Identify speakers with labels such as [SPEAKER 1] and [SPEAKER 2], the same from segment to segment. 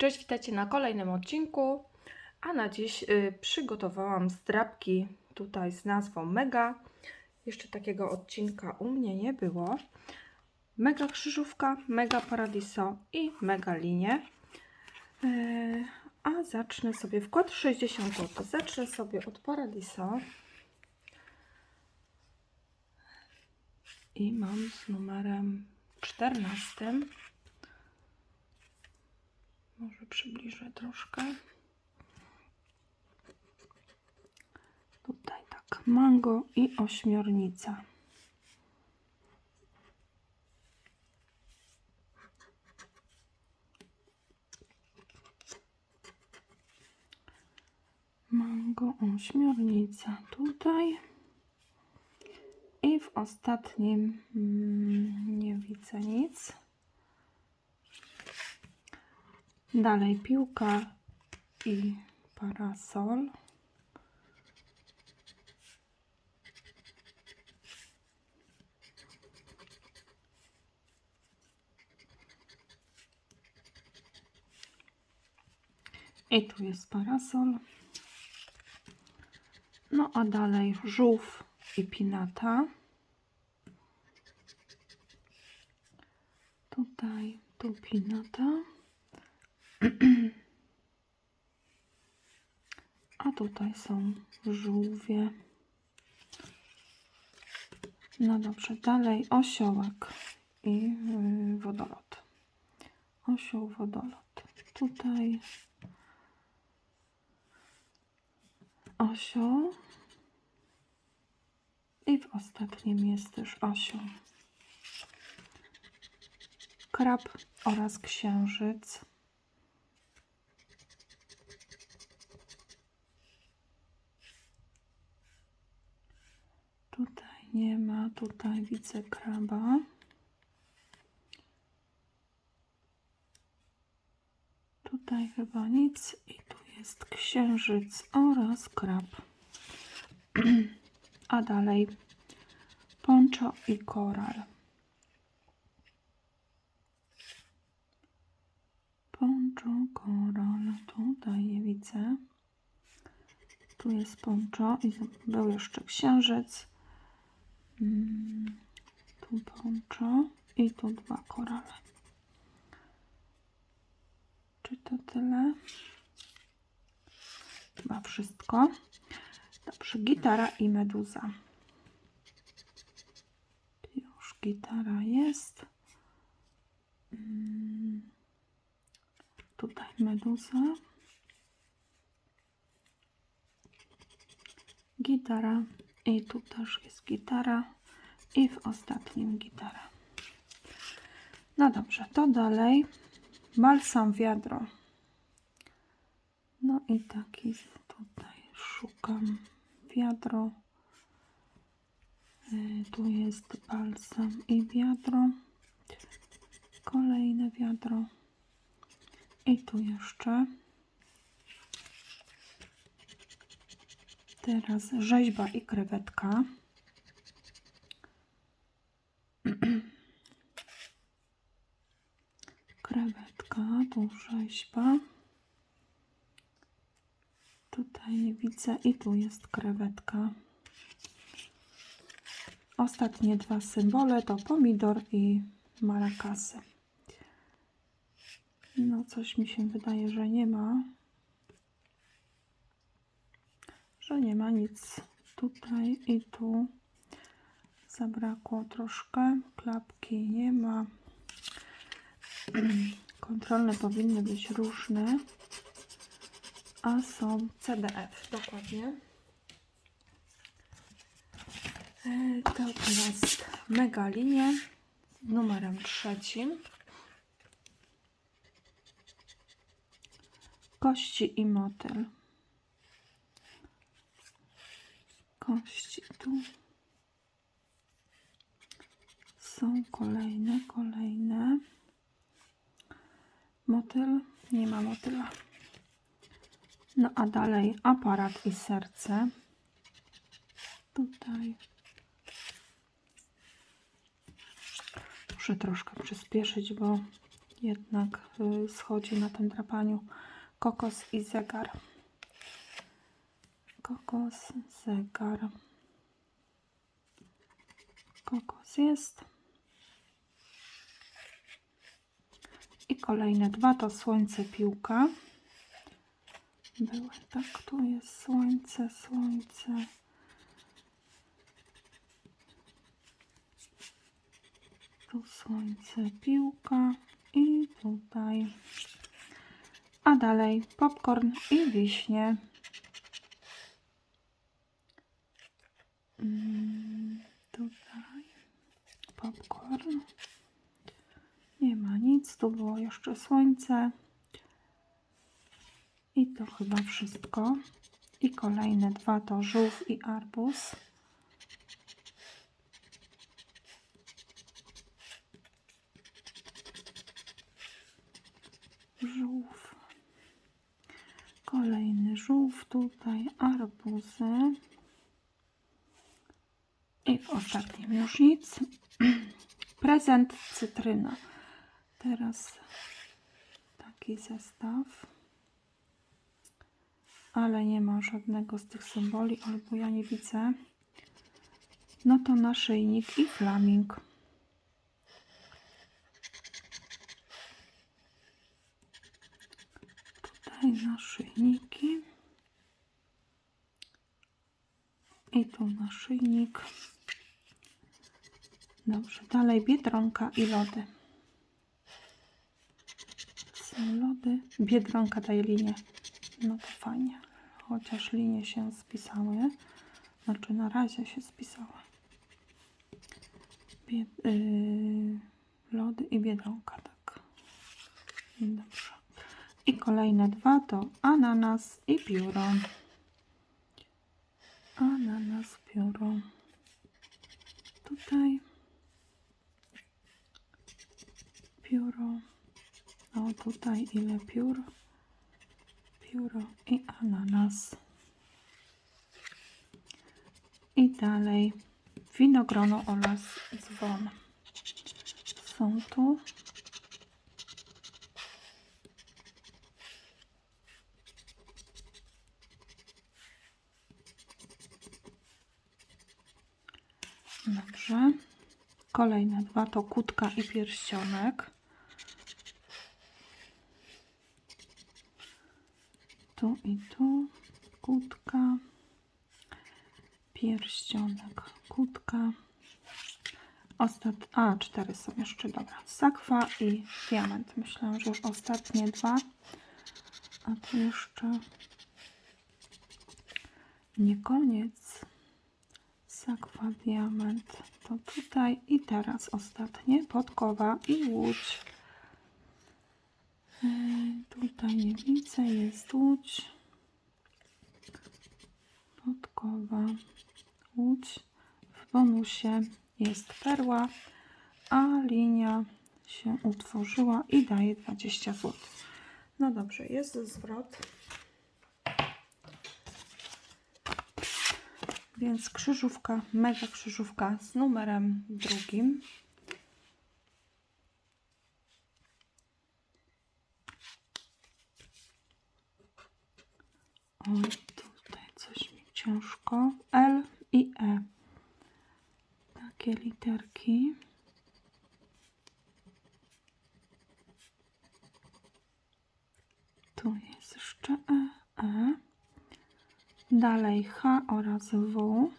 [SPEAKER 1] Cześć, witajcie na kolejnym odcinku. A na dziś y, przygotowałam zdrabki tutaj z nazwą Mega. Jeszcze takiego odcinka u mnie nie było. Mega krzyżówka, Mega Paradiso i Mega linie. Y, a zacznę sobie wkład 60 zł. Zacznę sobie od Paradiso. I mam z numerem 14. Może przybliżę troszkę. Tutaj tak, mango i ośmiornica. Mango, ośmiornica tutaj. I w ostatnim mm, nie widzę nic. Dalej piłka i parasol. I tu jest parasol. No a dalej żółw i pinata. Tutaj tu pinata. A tutaj są żółwie. No dobrze, dalej osiołek i yy, wodolot. Osioł, wodolot. Tutaj osioł. I w ostatnim jest też osioł. Krab oraz księżyc. Tutaj nie ma, tutaj widzę kraba. Tutaj chyba nic i tu jest księżyc oraz krab. A dalej poncho i koral. Poncho, koral, tutaj je widzę. Tu jest poncho i był jeszcze księżyc. Tu poncho i tu dwa korale. Czy to tyle? Chyba wszystko. Dobrze, gitara i meduza. Już gitara jest. Mm, Tutaj meduza. Gitara. I tu też jest gitara. I w ostatnim gitara. No dobrze, to dalej. Balsam wiadro. No i taki tutaj szukam wiadro. Y, Tu jest balsam i wiadro. Kolejne wiadro. I tu jeszcze. Teraz rzeźba i krewetka. Krewetka, tu rzeźba. Tutaj nie widzę i tu jest krewetka. Ostatnie dwa symbole to pomidor i marakasy. No coś mi się wydaje, że nie ma. Że nie ma nic tutaj i tu. Zabrakło troszkę. Klapki nie ma. Kontrolne powinny być różne. A są CDF, dokładnie. E, To teraz mega linie z numerem trzecim. Kości i motyl. Kości tu. Są kolejne, kolejne. Motyl, nie ma motyla. No a dalej aparat i serce. Tutaj. Muszę troszkę przyspieszyć, bo jednak y, schodzi na tym drapaniu. Kokos i zegar. Kokos, zegar. Kokos jest. I kolejne dwa to słońce, piłka. Były, tak, tu jest słońce, słońce. Tu słońce, piłka i tutaj. A dalej popcorn i wiśnie. Mm, tutaj popcorn. Nie ma nic, tu było jeszcze słońce. I to chyba wszystko. I kolejne dwa to żółw i arbuz. Żółw. Kolejny żółw, tutaj arbuzy. I w ostatnim już nic. Prezent cytryna. Teraz taki zestaw. Ale nie ma żadnego z tych symboli, albo ja nie widzę. No to naszyjnik i flaming. Tutaj naszyjniki. I tu naszyjnik. Dobrze, dalej biedronka i lody. Są lody. Biedronka daje linię. No to fajnie. Chociaż linie się spisały. Znaczy na razie się spisały. Bied, yy, lody i biedronka, tak. Dobrze. I kolejne dwa to ananas i pióro. Ananas, pióro. Tutaj pióro. O, tutaj ile piór? Pióro i ananas. I dalej winogrono oraz dzwon. Są tu. Dobrze. Kolejne dwa to kutka i pierścionek. Tu i tu kutka. Pierścionek, kutka. Ostat... A, cztery są jeszcze, dobra. Sakwa i diament. Myślałam, że już ostatnie dwa. A tu jeszcze nie koniec. Sakwa, diament. To tutaj i teraz ostatnie. Podkowa i łódź. Yy, Tutaj nie widzę, jest łódź. Podkowa, łódź. W bonusie jest perła, a linia się utworzyła i daje 20 zł. No dobrze, jest zwrot. Więc krzyżówka, mega krzyżówka z numerem drugim. Oj, tutaj coś mi ciężko. L i E. Takie literki. Tu jest jeszcze E, E. Dalej H oraz W.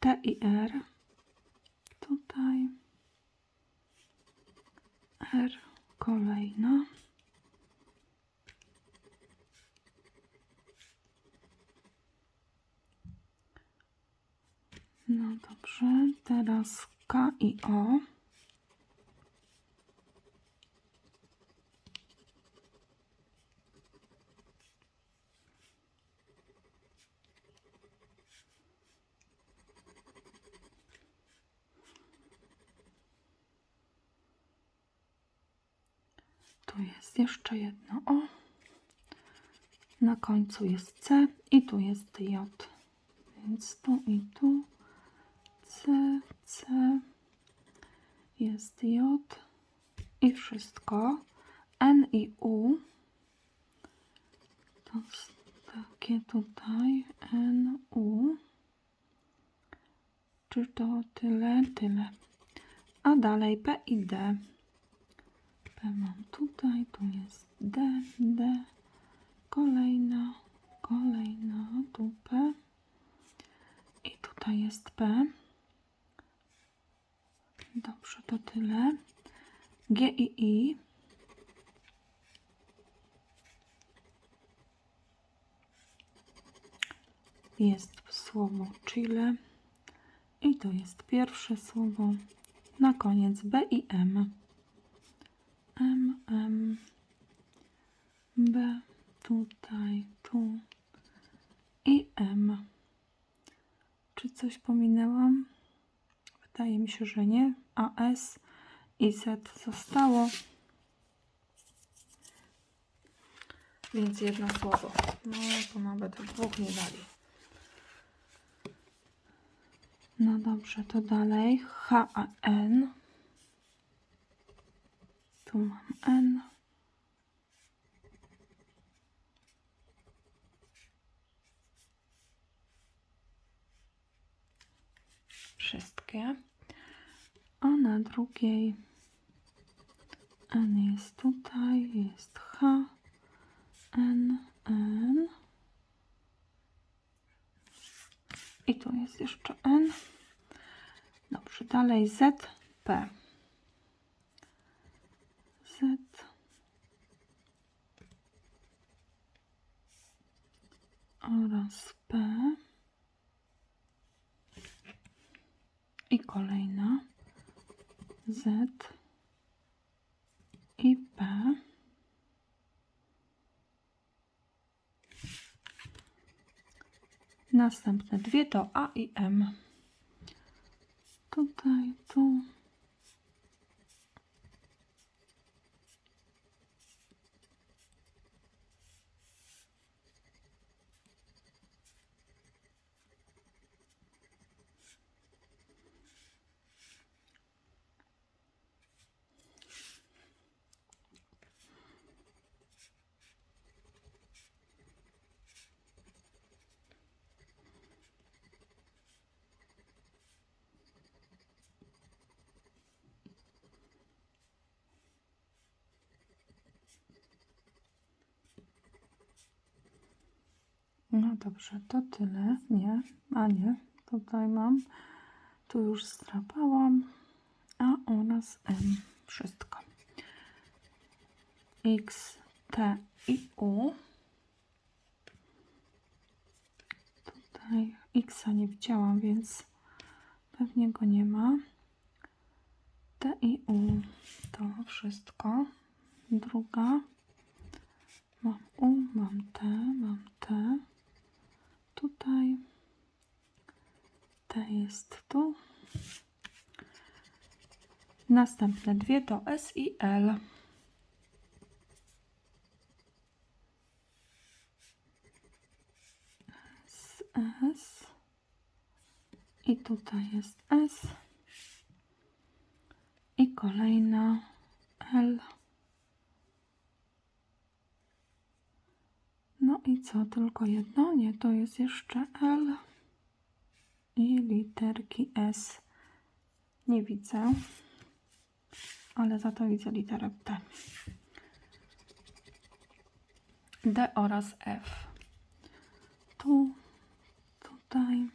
[SPEAKER 1] T i R. Tutaj. R kolejna. No dobrze, teraz K i O. Tu jest jeszcze jedno O. Na końcu jest C i tu jest J. Więc tu i tu C, C, jest J i wszystko. N i U. To takie tutaj N, U. Czy to tyle? Tyle. A dalej P i D. Mam tutaj, tu jest D, D. Kolejna, kolejna, tu P. I tutaj jest P. Dobrze, to tyle. G i I. Jest słowo Chile. I to jest pierwsze słowo. Na koniec B i M. M, M. B. Tutaj, tu. I M. Czy coś pominęłam? Wydaje mi się, że nie. A S i Z zostało. Więc jedno słowo. No, to nawet dwóch nie dali. No dobrze, to dalej. H, A, N. Tu mam N. Wszystkie. A na drugiej N jest tutaj, jest H, N, N. I tu jest jeszcze N. Dobrze, dalej Z, P. Z. Oraz P. I kolejna. Z. I P. Następne dwie to A i M. Tutaj, tu. No dobrze, to tyle. Nie, a nie. Tutaj mam. Tu już strapałam. A oraz M. Wszystko. X, T i U. Tutaj X nie widziałam, więc pewnie go nie ma. T i U. To wszystko. Druga. Mam U, mam T, mam T. Tutaj. T jest tu. Następne dwie to S i L. S, S. I tutaj jest S. I kolejna L. I co, tylko jedno? Nie, to jest jeszcze L i literki S. Nie widzę, ale za to widzę literę T. D oraz F. Tu, tutaj.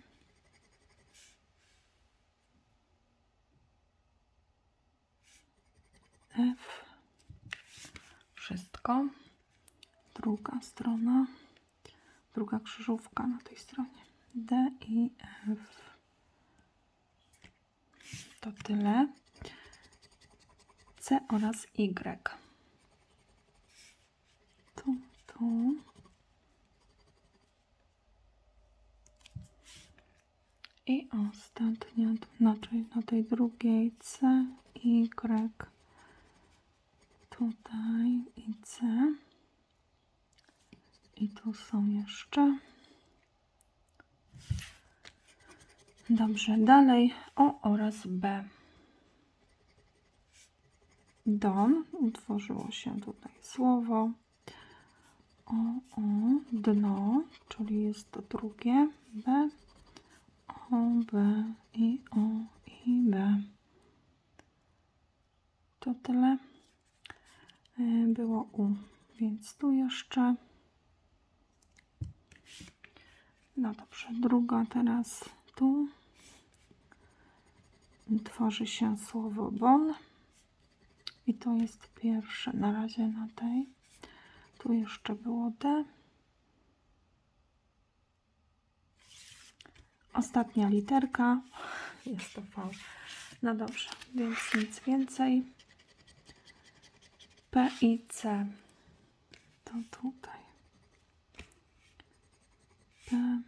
[SPEAKER 1] F. Wszystko druga strona, druga krzyżówka na tej stronie. D i F. To tyle. C oraz Y. Tu, tu. I ostatnia, znaczy na tej drugiej C, Y. Tutaj i C. I tu są jeszcze. Dobrze, dalej O oraz B. Don, utworzyło się tutaj słowo. O, o, dno, czyli jest to drugie. B, O, B, I, O, I, B. To tyle. Y, Było U, więc tu jeszcze. No dobrze, druga teraz tu. Tworzy się słowo bon. I to jest pierwsze na razie na tej. Tu jeszcze było D. Ostatnia literka. Jest to V. No dobrze, więc nic więcej. P i C. To tutaj. P.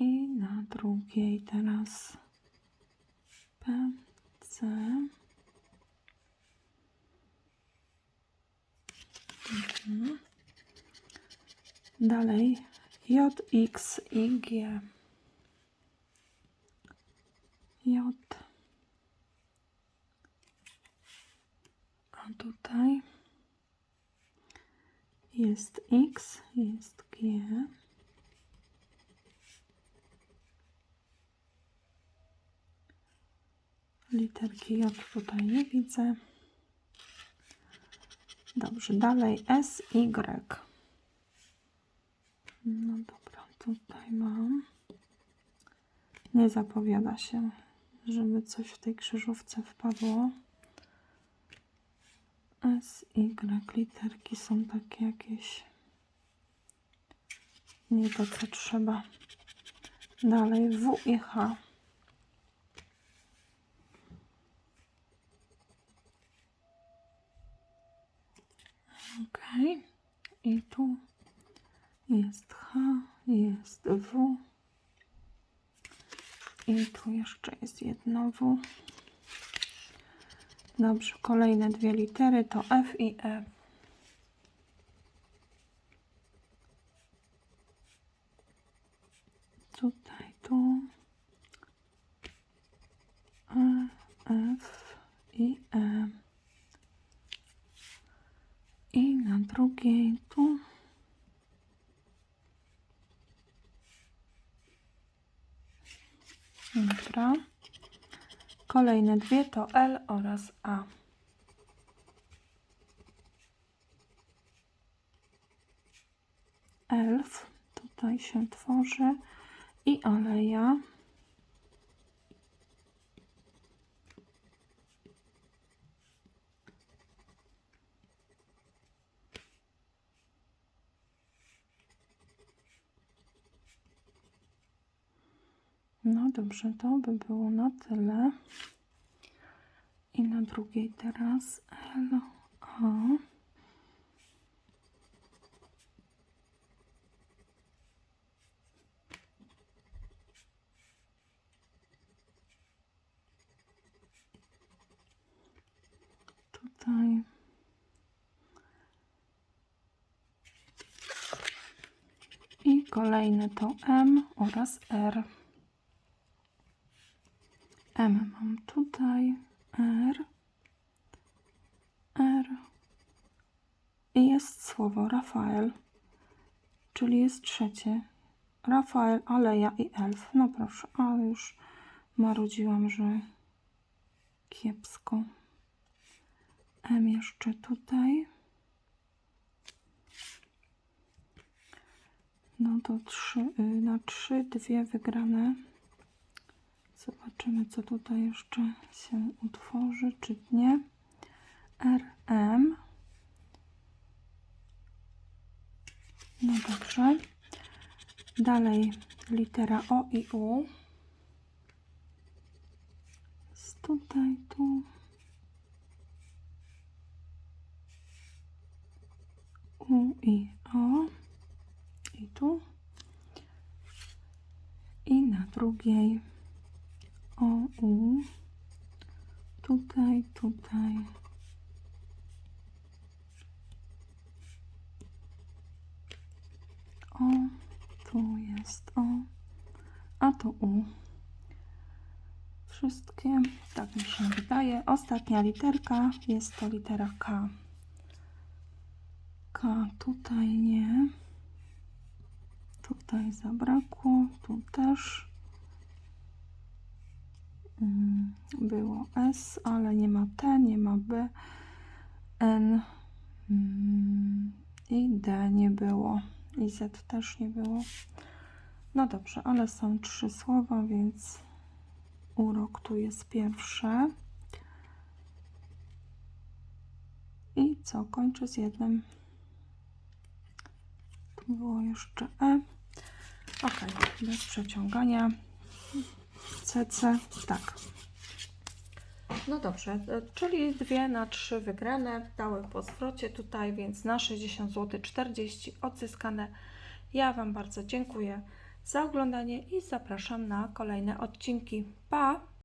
[SPEAKER 1] I na drugiej teraz P, C. Mhm. Dalej J, X, I, G. J. Tutaj jest X, jest G. Literki J tutaj nie widzę. Dobrze, dalej S, Y. No dobra, tutaj mam. Nie zapowiada się, żeby coś w tej krzyżówce wpadło. S, Y, literki są takie jakieś nie to co trzeba. Dalej W i H. Ok. I tu jest H, jest W. I tu jeszcze jest jedno W. Dobrze, kolejne dwie litery to F i E. Tutaj, tu. E, F i E. I na drugiej tu. Dobra. Kolejne dwie to L oraz A. Elf tutaj się tworzy i aleja. No dobrze, to by było na tyle. I na drugiej teraz L, A. Tutaj. I kolejne to M oraz R. M mam tutaj, R, R i jest słowo Rafael, czyli jest trzecie. Rafael, Aleja i Elf. No proszę, ale już marudziłam, że kiepsko. M jeszcze tutaj. No to trzy, y, na trzy, dwie wygrane. Zobaczymy, co tutaj jeszcze się utworzy, czy nie. RM. No dobrze. Dalej litera O i U. Jest tutaj, tu. U i O. I tu. I na drugiej o, U. Tutaj, tutaj. O, tu jest O, a tu U. Wszystkie, tak mi się wydaje. Ostatnia literka jest to litera K. K tutaj nie. Tutaj zabrakło, tu też. Mm, Było S, ale nie ma T, nie ma B, N mm, i D nie było. I Z też nie było. No dobrze, ale są trzy słowa, więc urok tu jest pierwsze. I co? Kończę z jednym. Tu było jeszcze E. Ok, bez przeciągania. CC, tak. No dobrze, e, czyli dwie na trzy wygrane dały po zwrocie tutaj, więc na 60 zł 40 odzyskane. Ja Wam bardzo dziękuję za oglądanie i zapraszam na kolejne odcinki. Pa!